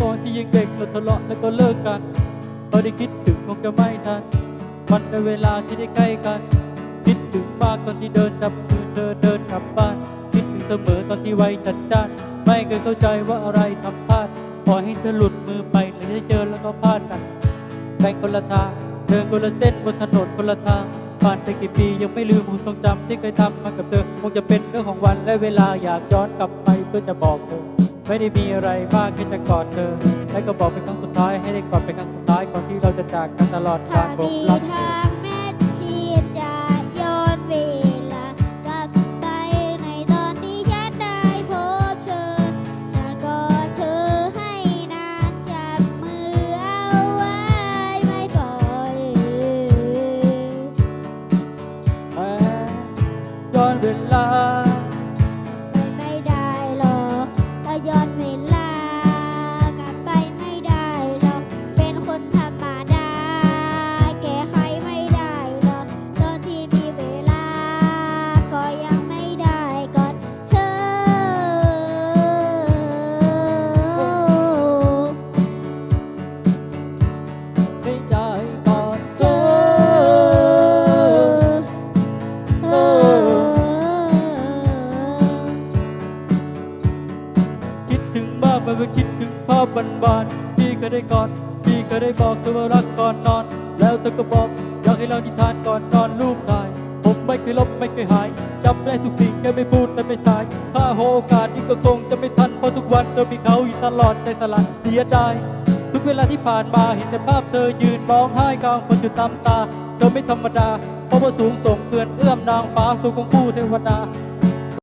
ตอนที่ยังเด็กเราทะเลาะแล้วก็เลิกกันพอได้คิดถึงคงจะไม่ทันวันในเวลาที่ได้ใกล้กัน คิดถึงมากตอนที่เดินจับมือเธอเดินกลับบ้าน คิดถึงเสมอตอนที่ไว้จัดจ้านไม่เคยเข้าใจว่าอะไรทำพลาดปล่อยให้เธอหลุดมือไปเลยได้เจอแล้วก็พลาดกันแบ่งคนละทางเดินคนละเส้นบนถนนคนละทางผ่านไปกี่ปียังไม่ลืมความทรงจำที่เคยทำมากับเธอคงจะเป็นเรื่องของวันและเวลาอยากย้อนกลับไปเพื่อจะบอกเธอ ไม่ได้มีอะไรมากแค่จะกอดเธอ และก็บอกเป็นครั้งสุดท้ายให้ได้กอดเป็นครั้งสุดท้ายก่อนที่เราจะจากกันตลอดถ้ากาลผมดีรักเธอทางแม่ชีพจะย้อนเวลากลับไปในตอนที่ฉันได้พบเธอ จะกอดเธอให้นานจับมือเอาไว้ไม่ปล่อย แม้ย้อนเวลา ถึงมากไปไปคิดถึงภาพบานๆที่เคยได้กอดที่เคยได้บอกเธอว่ารักก่อนนอน แล้วเธอก็บอกอยากให้เรานิทานก่อนนอนรูปถ่าย ผมไม่เคยลบไม่เคยหายจำได้ทุกสิ่งแค่ไม่พูดแต่ไม่ใช่ถ้าโอกาสนี้ก็คงจะไม่ทันเพราะทุกวันเธอมีเขาอยู่ตลอดใจสลัดเสียดายทุกเวลาที่ผ่านมาเห็นแต่ภาพเธอยืนร้องไห้กลางฝนอยู่ตามตาเธอไม่ธรรมดาเพราะว่าสูงส่งเกินเอื้อมนางฟ้าตัวของผู้เทวดา